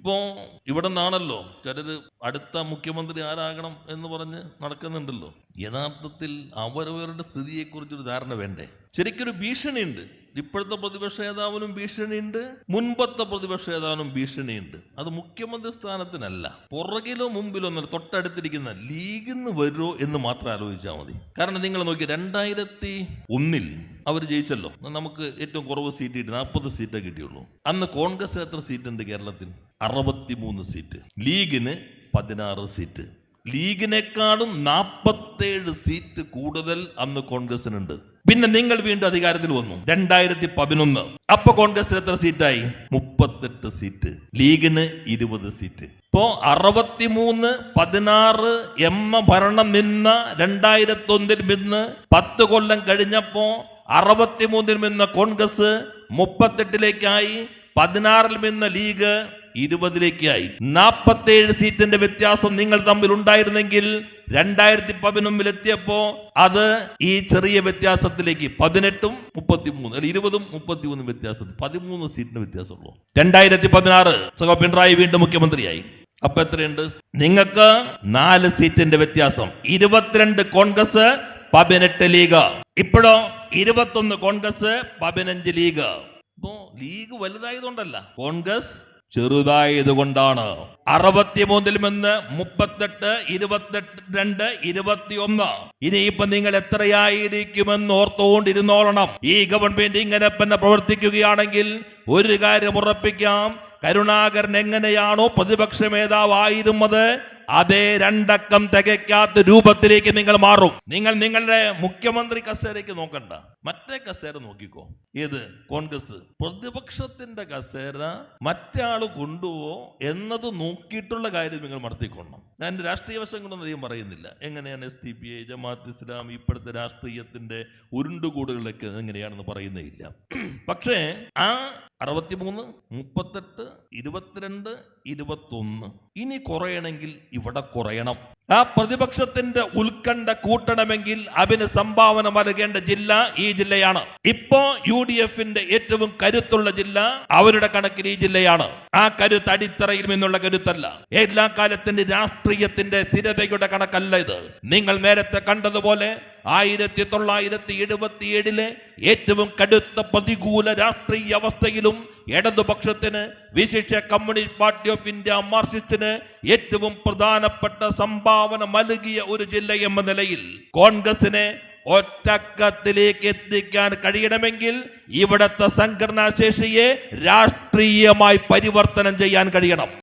ഇപ്പോ ഇവിടെ നിന്നാണല്ലോ ചിലര് അടുത്ത മുഖ്യമന്ത്രി ആരാകണം എന്ന് പറഞ്ഞ് നടക്കുന്നുണ്ടല്ലോ. യഥാർത്ഥത്തിൽ അവരവരുടെ സ്ഥിതിയെക്കുറിച്ചൊരു ധാരണ വേണ്ടേ? ശരിക്കൊരു ഭീഷണിയുണ്ട്. ഇപ്പോഴത്തെ പ്രതിപക്ഷ നേതാവിനും ഭീഷണിയുണ്ട്. മുൻപത്തെ പ്രതിപക്ഷ നേതാവിനും ഭീഷണിയുണ്ട്. അത് മുഖ്യമന്ത്രി സ്ഥാനത്തിനല്ല. പുറകിലോ മുമ്പിലോ എന്നല്ല തൊട്ടടുത്തിരിക്കുന്ന ലീഗിന്ന് വരുമോ എന്ന് മാത്രം ആലോചിച്ചാൽ മതി. കാരണം നിങ്ങൾ നോക്കി രണ്ടായിരത്തി ഒന്നിൽ അവർ ജയിച്ചല്ലോ. നമുക്ക് ഏറ്റവും കുറവ് സീറ്റ് കിട്ടി നാൽപ്പത് സീറ്റേ കിട്ടിയുള്ളൂ. അന്ന് കോൺഗ്രസ് എത്ര സീറ്റ് ഉണ്ട് കേരളത്തിൽ? അറുപത്തിമൂന്ന് സീറ്റ്. ലീഗിന് പതിനാറ് സീറ്റ്. ലീഗിനേക്കാളും നാൽപ്പത്തേഴ് സീറ്റ് കൂടുതൽ അന്ന് കോൺഗ്രസിനുണ്ട്. പിന്നെ നിങ്ങൾ വീണ്ടും അധികാരത്തിൽ വന്നു. രണ്ടായിരത്തി പതിനൊന്ന് അപ്പൊ കോൺഗ്രസിന് എത്ര സീറ്റായി മുപ്പത്തെട്ട് സീറ്റ് ലീഗിന് ഇരുപത് സീറ്റ് ഇപ്പോ അറുപത്തിമൂന്ന് പതിനാറ് എം ഭരണം നിന്ന് രണ്ടായിരത്തി ഒന്നിൽ നിന്ന് പത്ത് കൊല്ലം കഴിഞ്ഞപ്പോ അറുപത്തിമൂന്നിൽ നിന്ന് കോൺഗ്രസ് മുപ്പത്തെട്ടിലേക്കായി പതിനാറിൽ നിന്ന് ലീഗ് ഇരുപതിലേക്കായി. നാൽപ്പത്തേഴ് സീറ്റിന്റെ വ്യത്യാസം നിങ്ങൾ തമ്മിൽ ഉണ്ടായിരുന്നെങ്കിൽ രണ്ടായിരത്തി പതിനൊന്നിലെത്തിയപ്പോ അത് ഈ ചെറിയ വ്യത്യാസത്തിലേക്ക് പതിനെട്ടും മുപ്പത്തിമൂന്ന് അല്ലെങ്കിൽ ഇരുപതും മുപ്പത്തിമൂന്നും വ്യത്യാസം പതിമൂന്ന് സീറ്റിന് വ്യത്യാസമുള്ളൂ. രണ്ടായിരത്തി പതിനാറ് സുഖ പിണറായി വീണ്ടും മുഖ്യമന്ത്രിയായി. അപ്പൊ എത്രയുണ്ട്? നിങ്ങൾക്ക് നാല് സീറ്റിന്റെ വ്യത്യാസം. ഇരുപത്തിരണ്ട് കോൺഗ്രസ് പതിനെട്ട് ലീഗ്. ഇപ്പോഴോ ഇരുപത്തൊന്ന് കോൺഗ്രസ് പതിനഞ്ച് ലീഗ്. ലീഗ് വലുതായതുകൊണ്ടല്ല. കോൺഗ്രസ് ചെറുതായത് കൊണ്ടാണ് അറുപത്തിമൂന്നിൽ നിന്ന് മുപ്പത്തെട്ട് ഇരുപത്തെട്ട് രണ്ട് ഇരുപത്തിയൊന്ന്. ഇനിയിപ്പൊ നിങ്ങൾ എത്രയായിരിക്കുമെന്ന് ഓർത്തുകൊണ്ടിരുന്നോളണം. ഈ ഗവൺമെന്റ് ഇങ്ങനെ തന്നെ പ്രവർത്തിക്കുകയാണെങ്കിൽ ഒരു കാര്യം ഉറപ്പിക്കാം. കരുണാകരൻ എങ്ങനെയാണോ പ്രതിപക്ഷ നേതാവായിരുന്നത്? അതേ രണ്ടക്കം തികയ്ക്കാത്ത രൂപത്തിലേക്ക് നിങ്ങൾ മാറും. നിങ്ങൾ നിങ്ങളുടെ മുഖ്യമന്ത്രി കസേരയ്ക്ക് നോക്കണ്ട. മറ്റേ കസേര നോക്കിക്കോ. ഏത്? കോൺഗ്രസ്. പ്രതിപക്ഷത്തിന്റെ കസേര മറ്റാൾ കൊണ്ടുപോ എന്നത് നോക്കിയിട്ടുള്ള കാര്യം നിങ്ങൾ നടത്തിക്കൊള്ളണം ഞാൻ രാഷ്ട്രീയ വശം കൊണ്ടൊന്നും അധികം പറയുന്നില്ല. എങ്ങനെയാണ് S T P I Jamaat Islam ഇപ്പോഴത്തെ രാഷ്ട്രീയത്തിന്റെ ഉരുണ്ടുകൂടുകളിലൊക്കെ എങ്ങനെയാണെന്ന് പറയുന്നേയില്ല പക്ഷേ ആ അറുപത്തിമൂന്ന് മുപ്പത്തെട്ട് ഇരുപത്തിരണ്ട് ഇരുപത്തൊന്ന്. ഇനി കുറയണമെങ്കിൽ ഇവിടെ കുറയണം. ആ പ്രതിപക്ഷത്തിന്റെ ഉത്കണ്ഠ കൂട്ടണമെങ്കിൽ അതിന് സംഭാവന നൽകേണ്ട ജില്ല ഈ ജില്ലയാണ്. ഇപ്പോ യു ഡി എഫിന്റെ ഏറ്റവും കരുത്തുള്ള ജില്ല അവരുടെ കണക്കിൽ ഈ ജില്ലയാണ്. ആ കരുത്ത് അടിത്തറയിൽ നിന്നുള്ള കരുത്തല്ല. എല്ലാ കാലത്തിന്റെ രാഷ്ട്രീയത്തിന്റെ സ്ഥിരതയുടെ കണക്കല്ല ഇത്. നിങ്ങൾ നേരത്തെ കണ്ടതുപോലെ ആയിരത്തി തൊള്ളായിരത്തി എഴുപത്തിയേഴിലെ ഏറ്റവും കടുത്ത പ്രതികൂല രാഷ്ട്രീയ അവസ്ഥയിലും ഇടതുപക്ഷത്തിന് വിശിഷ്ട കമ്മ്യൂണിസ്റ്റ് പാർട്ടി ഓഫ് ഇന്ത്യ മാർക്സിസ്റ്റിന് ഏറ്റവും പ്രധാനപ്പെട്ട സംഭാവന നൽകിയ ഒരു ജില്ല എന്ന നിലയിൽ കോൺഗ്രസിനെ ഒറ്റക്കത്തിലേക്ക് എത്തിക്കാൻ കഴിയണമെങ്കിൽ ഇവിടത്തെ സംഘടനാ ശേഷിയെ രാഷ്ട്രീയമായി പരിവർത്തനം ചെയ്യാൻ കഴിയണം.